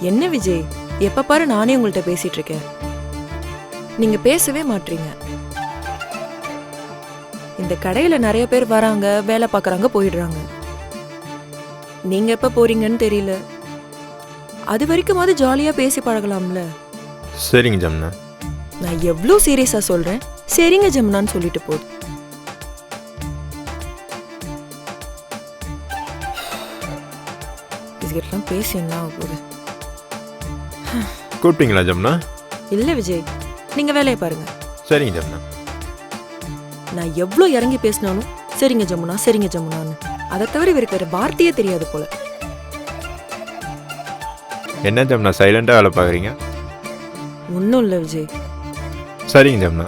என்ன விஜய்? எப்ப பாரு நானே உங்கள்கிட்ட பேசிட்டு இருக்கேன் நீங்க பேசவே மாட்டீங்க இந்த கடையில நிறைய பேர் வராங்க வேலை பார்க்கறாங்க போயிடுறாங்க. நீங்க எப்ப போறீங்கன்னு தெரியல. அது வரைக்குமாவது ஜாலியா பேசி பழகலாம்ல. சரிங்க ஜமுனா. நான் எவ்வளோ சீரியஸா சொல்றேன்? சரிங்க ஜமுனான்னு சொல்லிட்டு போகுது இதுகிட்டலாம் பேசி என்ன ஆக போகுது? கூப்பிட்டீங்களா ஜமுனா? இல்ல விஜய் நீங்க வேலையை பாருங்க. சரிங்க ஜமுனா. நான் எவ்வளோ இறங்கி பேசினாலும் சரிங்க ஜமுனா சரிங்க ஜமுனான்னு. அதை தவிர இவருக்கு வேற வார்த்தையே தெரியாது போல. என்ன ஜமுனா சைலண்டாக வேலை பார்க்குறீங்க? ஒன்றும் இல்லை விஜய். சரிங்க ஜமுனா.